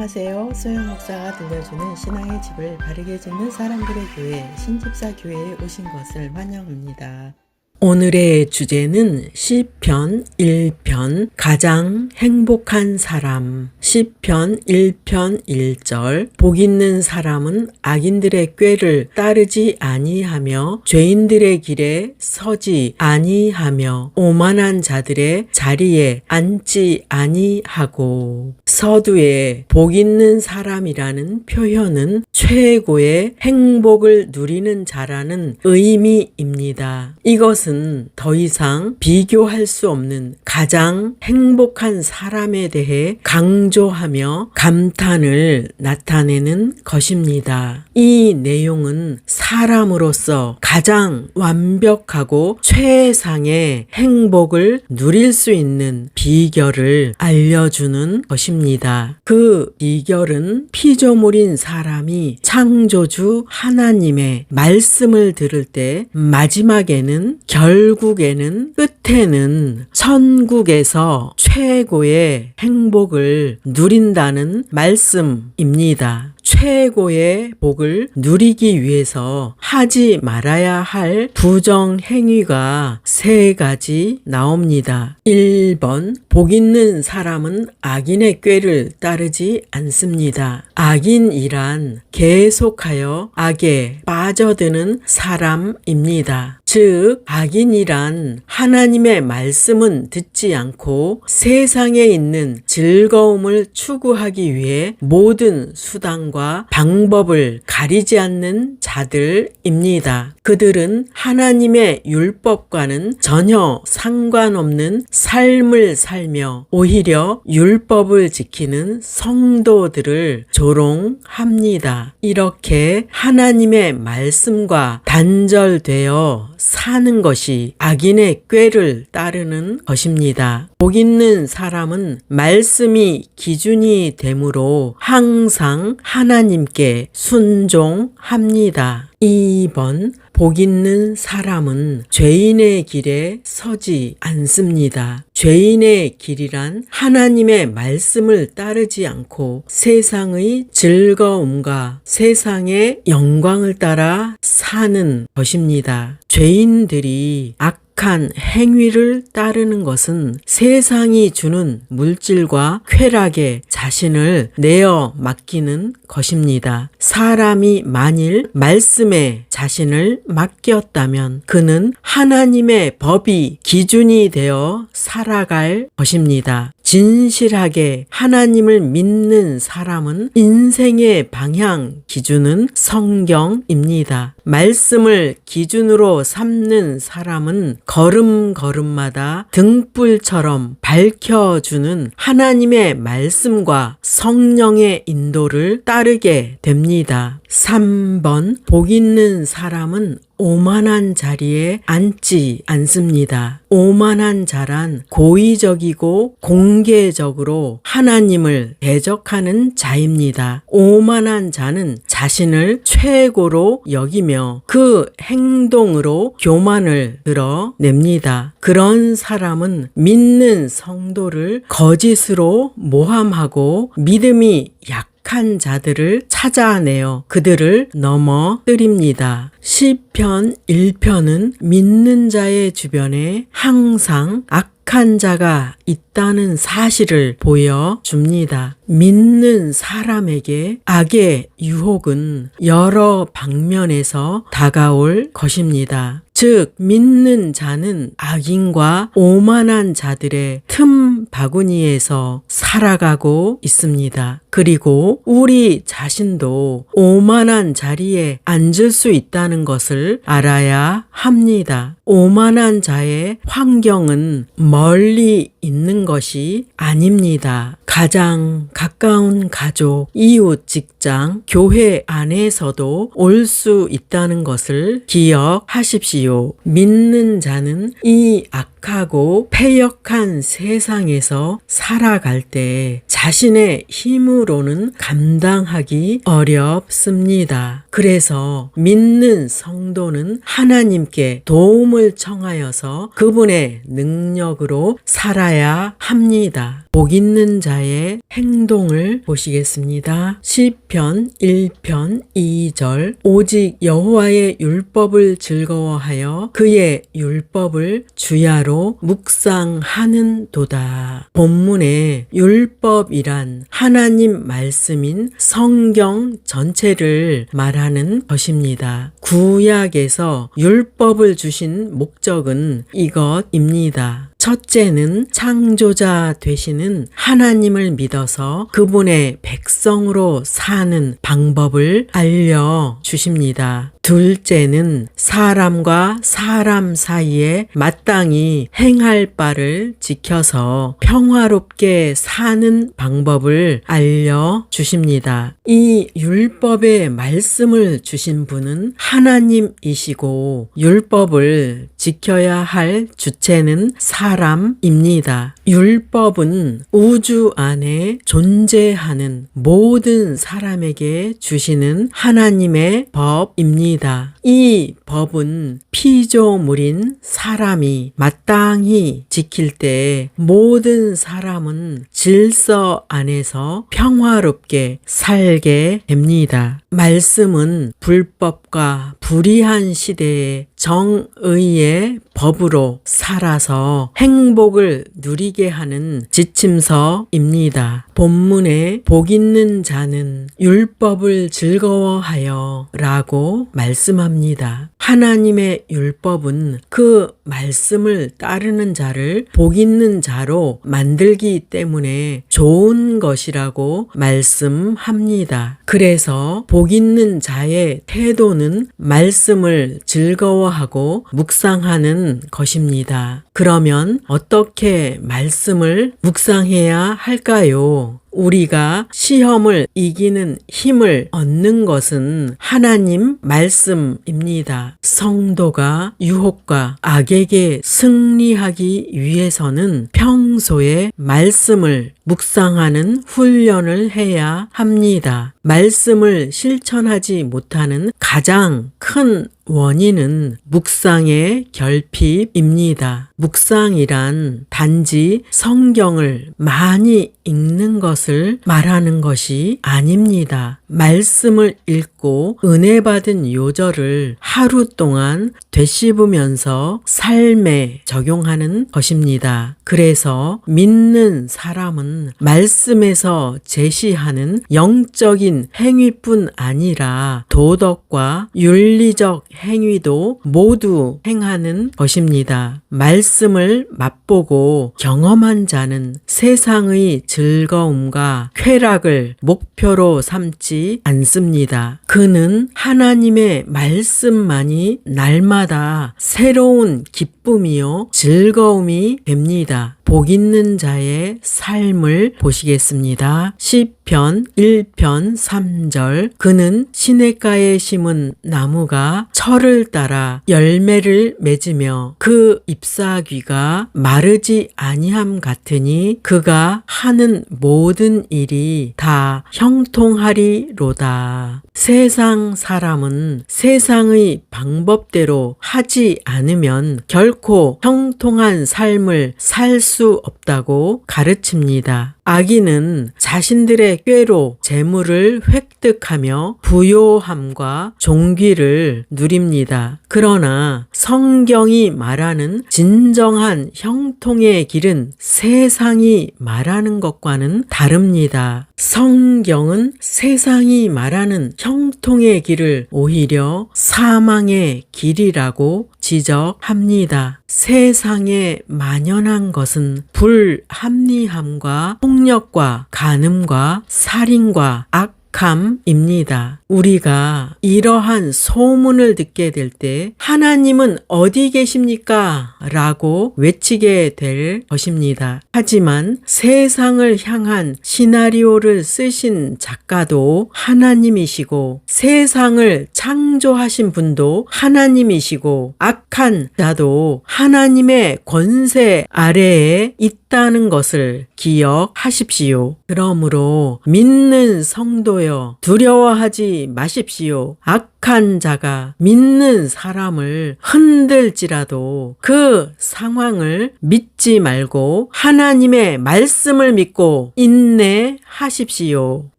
안녕하세요. 소영 목사가 들려주는 신앙의 집을 바르게 짓는 사람들의 교회 신집사 교회에 오신 것을 환영합니다. 오늘의 주제는 시편 1편 가장 행복한 사람 시편 1편 1절 복 있는 사람은 악인들의 꾀를 따르지 아니하며 죄인들의 길에 서지 아니하며 오만한 자들의 자리에 앉지 아니하고 서두에 복 있는 사람이라는 표현은 최고의 행복을 누리는 자라는 의미입니다. 이것은 더 이상 비교할 수 없는 가장 행복한 사람에 대해 강조하며 감탄을 나타내는 것입니다. 이 내용은 사람으로서 가장 완벽하고 최상의 행복을 누릴 수 있는 비결을 알려주는 것입니다. 그 비결은 피조물인 사람이 창조주 하나님의 말씀을 들을 때 마지막에는 결 국에는 끝에는 천국에서 최고의 행복을 누린다는 말씀입니다. 최고의 복을 누리기 위해서 하지 말아야 할 부정 행위가 세 가지 나옵니다. 1번 복 있는 사람은 악인의 꾀를 따르지 않습니다. 악인이란 계속하여 악에 빠져드는 사람입니다. 즉, 악인이란 하나님의 말씀은 듣지 않고 세상에 있는 즐거움을 추구하기 위해 모든 수단과 방법을 가리지 않는 자들입니다. 그들은 하나님의 율법과는 전혀 상관없는 삶을 살며 오히려 율법을 지키는 성도들을 조롱합니다. 이렇게 하나님의 말씀과 단절되어 사는 것이 악인의 꾀를 따르는 것입니다. 복 있는 사람은 말씀이 기준이 되므로 항상 하나님께 순종합니다. 2번 복 있는 사람은 죄인의 길에 서지 않습니다. 죄인의 길이란 하나님의 말씀을 따르지 않고 세상의 즐거움과 세상의 영광을 따라 사는 것입니다. 죄인들이 악 악한 행위를 따르는 것은 세상이 주는 물질과 쾌락에 자신을 내어 맡기는 것입니다. 사람이 만일 말씀에 자신을 맡겼다면 그는 하나님의 법이 기준이 되어 살아갈 것입니다. 진실하게 하나님을 믿는 사람은 인생의 방향 기준은 성경입니다. 말씀을 기준으로 삼는 사람은 걸음걸음마다 등불처럼 밝혀주는 하나님의 말씀과 성령의 인도를 따르게 됩니다. 3번 복 있는 사람은 오만한 자리에 앉지 않습니다. 오만한 자란 고의적이고 공개적으로 하나님을 대적하는 자입니다. 오만한 자는 자신을 최고로 여기며 그 행동으로 교만을 드러냅니다. 그런 사람은 믿는 성도를 거짓으로 모함하고 믿음이 약 악한 자들을 찾아내어 그들을 넘어뜨립니다. 시편 1편은 믿는 자의 주변에 항상 악한 자가 있다는 사실을 보여줍니다. 믿는 사람에게 악의 유혹은 여러 방면에서 다가올 것입니다. 즉, 믿는 자는 악인과 오만한 자들의 틈 바구니에서 살아가고 있습니다. 그리고 우리 자신도 오만한 자리에 앉을 수 있다는 것을 알아야 합니다. 오만한 자의 환경은 멀리 있는 것이 아닙니다. 가장 가까운 가족, 이웃, 직장, 교회 안에서도 올 수 있다는 것을 기억하십시오. 믿는 자는 이 악하고 패역한 세상에 서 살아갈 때 자신의 힘으로는 감당하기 어렵습니다. 그래서 믿는 성도는 하나님께 도움을 청하여서 그분의 능력으로 살아야 합니다. 복 있는 자의 행동을 보시겠습니다. 시편 1편 2절 오직 여호와의 율법을 즐거워하여 그의 율법을 주야로 묵상하는 도다. 본문에 율법이란 하나님 말씀인 성경 전체를 말하는 것입니다. 구약에서 율법을 주신 목적은 이것입니다. 첫째는 창조자 되시는 하나님을 믿어서 그분의 백성으로 사는 방법을 알려 주십니다. 둘째는 사람과 사람 사이에 마땅히 행할 바를 지켜서 평화롭게 사는 방법을 알려 주십니다. 이 율법의 말씀을 주신 분은 하나님이시고 율법을 지켜야 할 주체는 사람입니다. 율법은 우주 안에 존재하는 모든 사람에게 주시는 하나님의 법입니다. 이 법은 피조물인 사람이 마땅히 지킬 때 모든 사람은 질서 안에서 평화롭게 살게 됩니다. 말씀은 불법과 불의한 시대에 정의의 법으로 살아서 행복을 누리게 하는 지침서입니다. 본문에 복 있는 자는 율법을 즐거워하여 라고 말씀합니다. 하나님의 율법은 그 말씀을 따르는 자를 복 있는 자로 만들기 때문에 좋은 것이라고 말씀합니다. 그래서 복 있는 자의 태도는 말씀을 즐거워하고 묵상하는 것입니다. 그러면 어떻게 말씀을 묵상해야 할까요? 우리가 시험을 이기는 힘을 얻는 것은 하나님 말씀입니다. 성도가 유혹과 악에게 승리하기 위해서는 평소에 말씀을 묵상하는 훈련을 해야 합니다. 말씀을 실천하지 못하는 가장 큰 원인은 묵상의 결핍입니다. 묵상이란 단지 성경을 많이 읽는 것을 말하는 것이 아닙니다. 말씀을 읽고 은혜 받은 요절을 하루 동안 되씹으면서 삶에 적용하는 것입니다. 그래서 믿는 사람은 말씀에서 제시하는 영적인 행위뿐 아니라 도덕과 윤리적 행위도 모두 행하는 것입니다. 말씀을 맛보고 경험한 자는 세상의 즐거움과 쾌락을 목표로 삼지 않습니다. 그는 하나님의 말씀만이 날마다 새로운 기쁨이요 즐거움이 됩니다. 복 있는 자의 삶을 보시겠습니다. 10 편 1편 3절 그는 시냇가에 심은 나무가 철을 따라 열매를 맺으며 그 잎사귀가 마르지 아니함 같으니 그가 하는 모든 일이 다 형통하리로다. 세상 사람은 세상의 방법대로 하지 않으면 결코 형통한 삶을 살 수 없다고 가르칩니다. 악인은 자신들의 꾀로 재물을 획득하며 부요함과 종귀를 누립니다. 그러나 성경이 말하는 진정한 형통의 길은 세상이 말하는 것과는 다릅니다. 성경은 세상이 말하는 형통의 길을 오히려 사망의 길이라고 지적합니다. 세상에 만연한 것은 불합리함과 폭력과 간음과 살인과 악 함입니다. 우리가 이러한 소문을 듣게 될 때 하나님은 어디 계십니까? 라고 외치게 될 것입니다. 하지만 세상을 향한 시나리오를 쓰신 작가도 하나님이시고 세상을 창조하신 분도 하나님이시고 악한 자도 하나님의 권세 아래에 있다는 것을 기억하십시오. 그러므로 믿는 성도여 두려워하지 마십시오. 악한 자가 믿는 사람을 흔들지라도 그 상황을 믿지 말고 하나님의 말씀을 믿고 인내하십시오.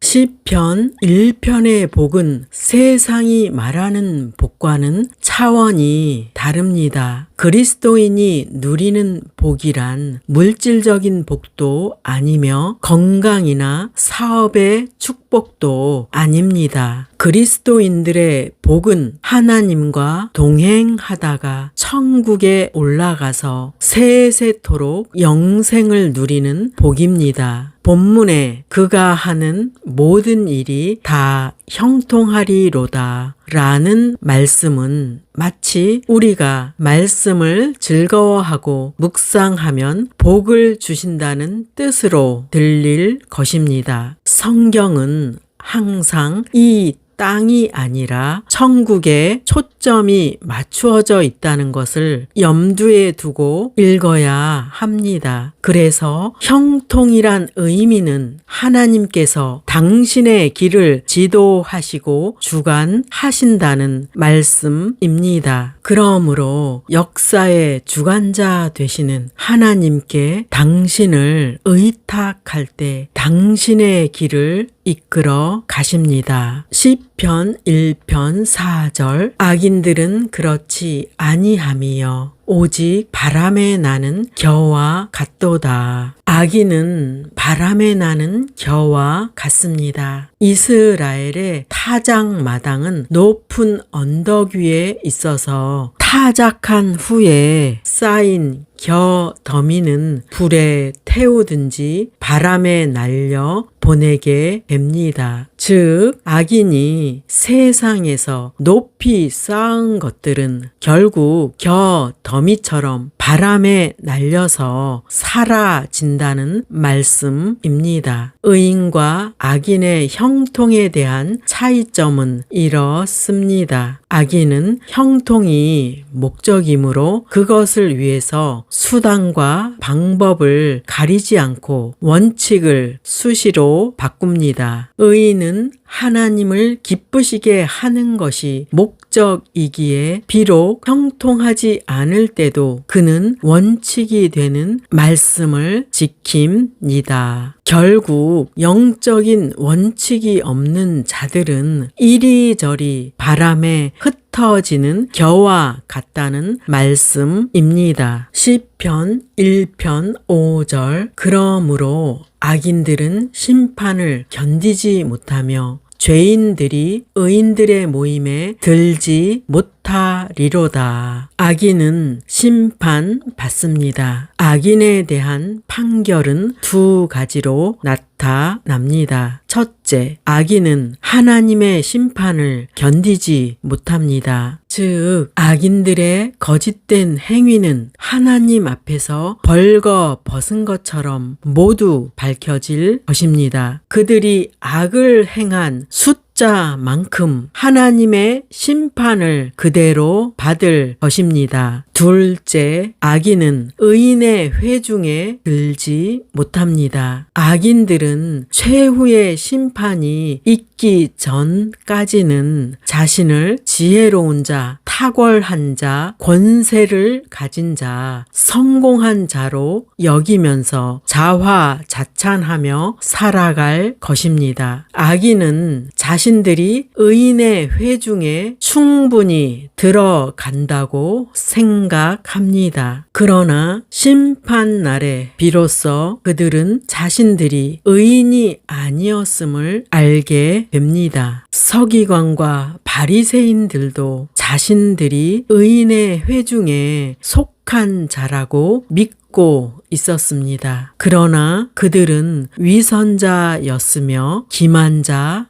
시편 1편의 복은 세상이 말하는 복과는 차원이 다릅니다. 그리스도인이 누리는 복이란 물질적인 복도 아니며 건강이나 사업의 축복도 아닙니다. 그리스도인들의 복은 하나님과 동행하다가 천국에 올라가서 세세토록 영생을 누리는 복입니다. 본문에 그가 하는 모든 일이 다 형통하리로다 라는 말씀은 마치 우리가 말씀을 즐거워하고 묵상하면 복을 주신다는 뜻으로 들릴 것입니다. 성경은 항상 이 땅이 아니라 천국에 초점이 맞추어져 있다는 것을 염두에 두고 읽어야 합니다. 그래서 형통이란 의미는 하나님께서 당신의 길을 지도하시고 주관하신다는 말씀입니다. 그러므로 역사의 주관자 되시는 하나님께 당신을 의탁할 때 당신의 길을 이끌어 가십니다. 시편 1편 4절 악인들은 그렇지 아니함이여 오직 바람에 나는 겨와 같도다. 악인은 바람에 나는 겨와 같습니다. 이스라엘의 타작 마당은 높은 언덕 위에 있어서 타작한 후에 쌓인 겨 더미는 불에 태우든지 바람에 날려 보내게 됩니다. 즉, 악인이 세상에서 높이 쌓은 것들은 결국 겨 더미처럼 바람에 날려서 사라진다는 말씀입니다. 의인과 악인의 형통에 대한 차이점은 이렇습니다. 악인은 형통이 목적이므로 그것을 위해서 수단과 방법을 가리지 않고 원칙을 수시로 바꿉니다. 의인은 하나님을 기쁘시게 하는 것이 목적이기에 비록 형통하지 않을 때도 그는 원칙이 되는 말씀을 지킵니다. 결국 영적인 원칙이 없는 자들은 이리저리 바람에 흩어지는 겨와 같다는 말씀입니다. 시편 1편 5절 그러므로 악인들은 심판을 견디지 못하며 죄인들이 의인들의 모임에 들지 못하리로다. 악인은 심판 받습니다. 악인에 대한 판결은 두 가지로 나타납니다. 첫 째, 악인은 하나님의 심판을 견디지 못합니다. 즉, 악인들의 거짓된 행위는 하나님 앞에서 벌거 벗은 것처럼 모두 밝혀질 것입니다. 그들이 악을 행한 숫 자만큼 하나님의 심판을 그대로 받을 것입니다. 둘째, 악인은 의인의 회중에 들지 못합니다. 악인들은 최후의 심판이 있기 전까지는 자신을 지혜로운 자, 탁월한 자, 권세를 가진 자, 성공한 자로 여기면서 자화자찬하며 살아갈 것입니다. 악인은 자신들이 의인의 회중에 충분히 들어간다고 생각 합니다. 그러나 심판 날에 비로소 그들은 자신들이 의인이 아니었음을 알게 됩니다. 서기관과 바리새인들도 자신들이 의인의 회중에 속한 자라고 믿고 믿고 있었습니다. 그러나 그들은 위선자였으며 기만자였습니다.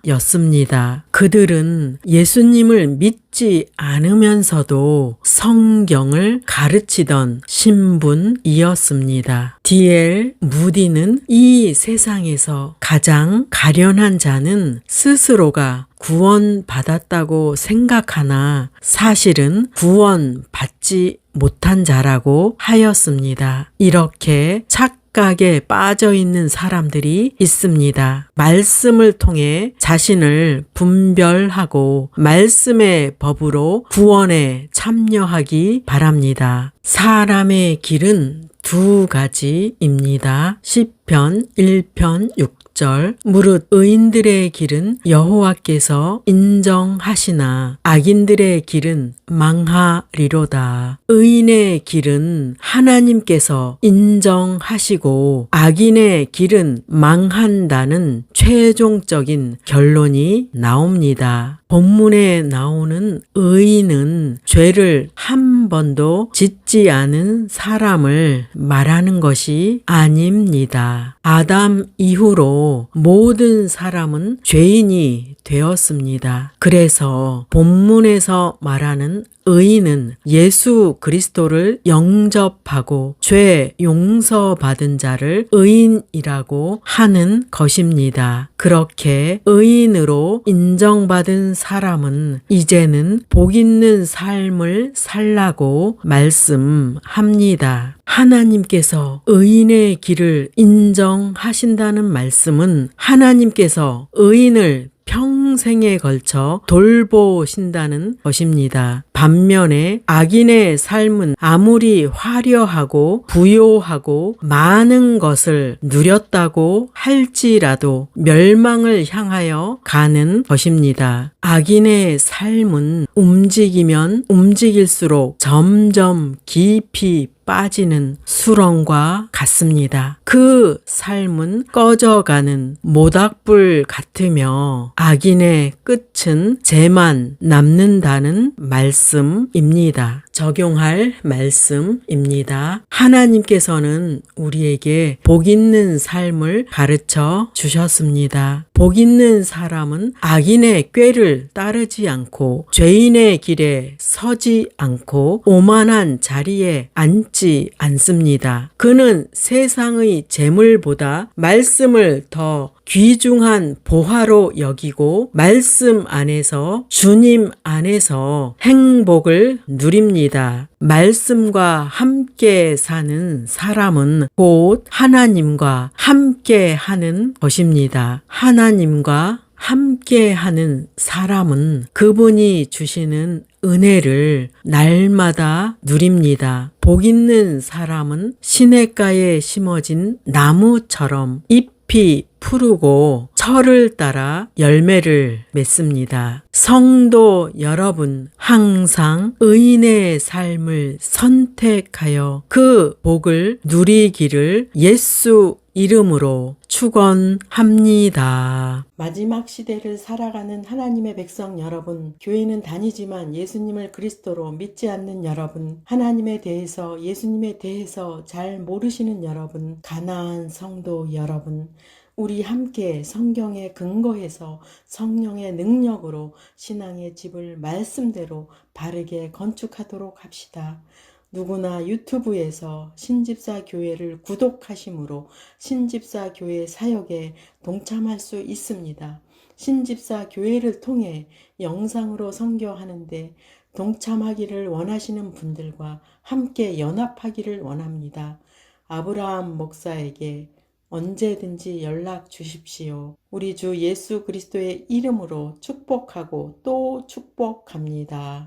그들은 예수님을 믿지 않으면서도 성경을 가르치던 신분이었습니다. D.L. 무디는 이 세상에서 가장 가련한 자는 스스로가 구원받았다고 생각하나 사실은 구원받지 못한 자라고 하였습니다. 이렇게 착 각에 빠져 있는 사람들이 있습니다. 말씀을 통해 자신을 분별하고 말씀의 법으로 구원에 참여하기 바랍니다. 사람의 길은 두 가지입니다. 10편 1편 6절 무릇 의인들의 길은 여호와께서 인정하시나 악인들의 길은 망하리로다. 의인의 길은 하나님께서 인정하시고 악인의 길은 망한다는 최종적인 결론이 나옵니다. 본문에 나오는 의인은 죄를 한 번도 짓지 않은 사람을 말하는 것이 아닙니다. 아담 이후로 모든 사람은 죄인이 되었습니다. 그래서 본문에서 말하는 의인은 예수 그리스도를 영접하고 죄 용서받은 자를 의인이라고 하는 것입니다. 그렇게 의인으로 인정받은 사람은 이제는 복 있는 삶을 살라고 말씀합니다. 하나님께서 의인의 길을 인정하신다는 말씀은 하나님께서 의인을 평생에 걸쳐 돌보신다는 것입니다. 반면에 악인의 삶은 아무리 화려하고 부요하고 많은 것을 누렸다고 할지라도 멸망을 향하여 가는 것입니다. 악인의 삶은 움직이면 움직일수록 점점 깊이 빠지는 수렁과 같습니다. 그 삶은 꺼져가는 모닥불 같으며 악인의 끝은 재만 남는다는 말씀입니다. 적용할 말씀입니다. 하나님께서는 우리에게 복 있는 삶을 가르쳐 주셨습니다. 복 있는 사람은 악인의 꾀를 따르지 않고 죄인의 길에 서지 않고 오만한 자리에 앉지 않습니다. 그는 세상의 재물보다 말씀을 더 귀중한 보화로 여기고 말씀 안에서 주님 안에서 행복을 누립니다. 말씀과 함께 사는 사람은 곧 하나님과 함께 하는 것입니다. 하나님과 함께 하는 사람은 그분이 주시는 은혜를 날마다 누립니다. 복 있는 사람은 시냇가에 심어진 나무처럼 잎 이 푸르고 철을 따라 열매를 맺습니다. 성도 여러분, 항상 의인의 삶을 선택하여 그 복을 누리기를 예수 이름으로 축원합니다. 마지막 시대를 살아가는 하나님의 백성 여러분, 교회는 다니지만 예수님을 그리스도로 믿지 않는 여러분, 하나님에 대해서 예수님에 대해서 잘 모르시는 여러분, 가나안 성도 여러분, 우리 함께 성경에 근거해서 성령의 능력으로 신앙의 집을 말씀대로 바르게 건축하도록 합시다. 누구나 유튜브에서 신집사 교회를 구독하심으로 신집사 교회 사역에 동참할 수 있습니다. 신집사 교회를 통해 영상으로 선교하는데 동참하기를 원하시는 분들과 함께 연합하기를 원합니다. 아브라함 목사에게 언제든지 연락 주십시오. 우리 주 예수 그리스도의 이름으로 축복하고 또 축복합니다.